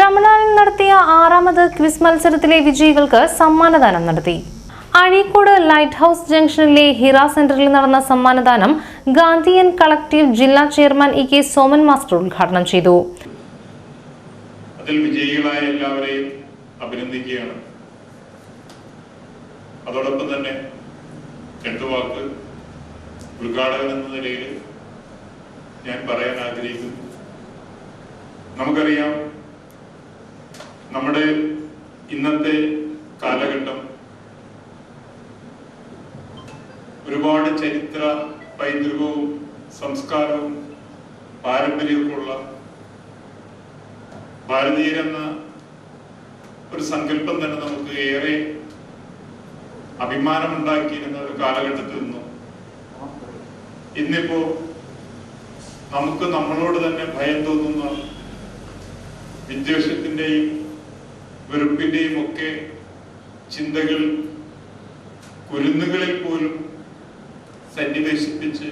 റമണാനിൽ നടത്തിയ ആറാമത് ക്വിസ് മത്സരത്തിലെ വിജയികൾക്ക് സമ്മാനദാനം നടത്തി. അഴീക്കോട് ലൈറ്റ് ഹൗസ് ജംഗ്ഷനിലെ ഹിറ സെന്ററിൽ നടന്ന സമ്മാനദാനം ഗാന്ധിയൻ കളക്ടീവ് ജില്ലാ chairman E K Soman master ഉദ്ഘാടനം ചെയ്തു. അതിൽ എല്ലാവരെയും അതോടൊപ്പം തന്നെ ഉദ്ഘാടകൻ എന്ന നിലയിൽ ഞാൻ പറയാൻ ആഗ്രഹിക്കുന്നു. നമുക്കറിയാം നമ്മുടെ ഇന്നത്തെ കാലഘട്ടം ഒരുപാട് ചരിത്ര പൈതൃകവും സംസ്കാരവും പാരമ്പര്യവുമുള്ള ഭാരതീയരെന്ന ഒരു സങ്കല്പം തന്നെ നമുക്ക് ഏറെ അഭിമാനമുണ്ടാക്കിയിരുന്ന ഒരു കാലഘട്ടത്തിൽ നിന്നും ഇന്നിപ്പോ നമുക്ക് നമ്മളോട് തന്നെ ഭയം തോന്നുന്ന വിദ്വേഷത്തിന്റെയും വെറുപ്പിന്റെയും ഒക്കെ ചിന്തകൾ കുരുന്നുകളിൽ പോലും സന്നിവേശിപ്പിച്ച്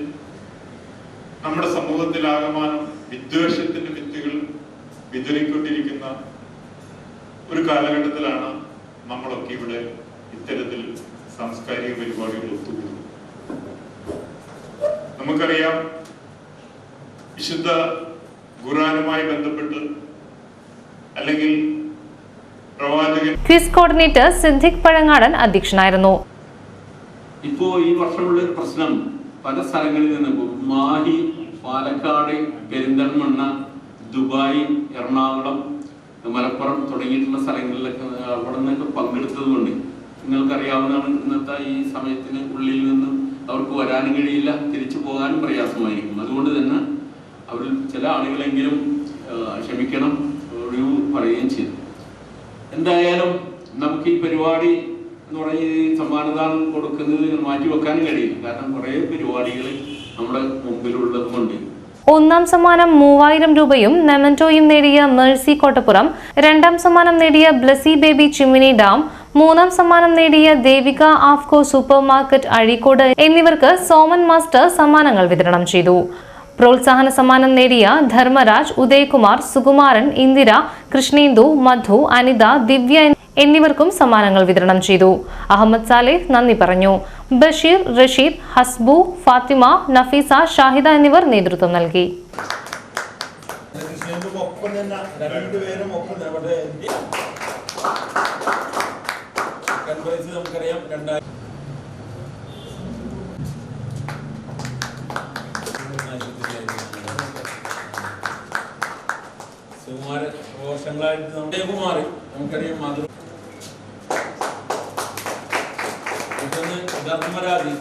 നമ്മുടെ സമൂഹത്തിൽ സമൂഹത്തിലാകമാനം വിദ്വേഷത്തിന്റെ വിത്തുകൾ വിതറിക്കൊണ്ടിരിക്കുന്ന ഒരു കാലഘട്ടത്തിലാണ് നമ്മളൊക്കെ ഇവിടെ ഇത്തരത്തിൽ സാംസ്കാരിക പരിപാടികൾ ഒത്തുകൂടുന്നത്. നമുക്കറിയാം വിശുദ്ധ ഖുറാനുമായി ബന്ധപ്പെട്ട് അല്ലെങ്കിൽ ക്വിസ് കോർഡിനേറ്റർ സിദ്ദിഖ് പഴങ്ങാടൻ അധ്യക്ഷനായിരുന്നു. ഇപ്പോ ഈ വർഷമുള്ള ഒരു പ്രശ്നം പല സ്ഥലങ്ങളിൽ നിന്ന് മാഹി പാലക്കാട് പെരിന്തൽമണ്ണ ദുബായ് എറണാകുളം മലപ്പുറം തുടങ്ങിയിട്ടുള്ള സ്ഥലങ്ങളിലൊക്കെ അവിടെ നിന്നൊക്കെ പങ്കെടുത്തത് കൊണ്ട് നിങ്ങൾക്കറിയാവുന്നതാണ് ഇന്നത്തെ ഈ സമയത്തിന് ഉള്ളിൽ നിന്ന് അവർക്ക് വരാനും കഴിയില്ല തിരിച്ചു പോകാനും പ്രയാസമായിരിക്കും. അതുകൊണ്ട് തന്നെ അവരിൽ ചില ആളുകളെങ്കിലും ക്ഷമിക്കണം ഒഴിവ് പറയുകയും ചെയ്തു. എന്തായാലും നമുക്ക് ഈ പരിപാടി എന്ന് പറഞ്ഞ ഈ സമ്മാനദാനം കൊടുക്കുന്നത് മാറ്റി വെക്കാനും കഴിയില്ല. കാരണം കുറേ പരിപാടികൾ നമ്മുടെ മുമ്പിലുള്ളത് കൊണ്ട് ഒന്നാം സമ്മാനം മൂവായിരം രൂപയും നെമന്റോയും നേടിയ മേഴ്സി കോട്ടപ്പുറം രണ്ടാം സമ്മാനം നേടിയ ബ്ലസി ബേബി ചിമ്മിനി ഡാം മൂന്നാം സമ്മാനം നേടിയ ദേവിക ആഫ്കോ സൂപ്പർ മാർക്കറ്റ് അഴീക്കോട് എന്നിവർക്ക് സോമൻ മാസ്റ്റർ സമ്മാനങ്ങൾ വിതരണം ചെയ്തു. പ്രോത്സാഹന സമ്മാനം നേടിയ ധർമ്മരാജ് ഉദയകുമാർ സുകുമാരൻ ഇന്ദിര കൃഷ്ണേന്ദു മധു അനിത ദിവ്യ എന്നിവർക്കും സമ്മാനങ്ങൾ വിതരണം ചെയ്തു. അഹമ്മദ് സാലേഹ് നന്ദി പറഞ്ഞു. ബഷീർ റഷീദ് ഹസ്ബു ഫാത്തിമ നഫീസ ഷാഹിദ എന്നിവർ നേതൃത്വം നൽകി. നമുക്കറിയാം ഒപ്പം തന്നെ രണ്ടുപേരും ഒപ്പം തന്നെ അവിടെ കൺഫറൻസ് നമുക്കറിയാം രണ്ടായിരം സുകുമാരൻ വർഷങ്ങളായിട്ട് നമ്മുടെ കുമാറി നമുക്കറിയാം മാതൃ ധർമ്മരാജി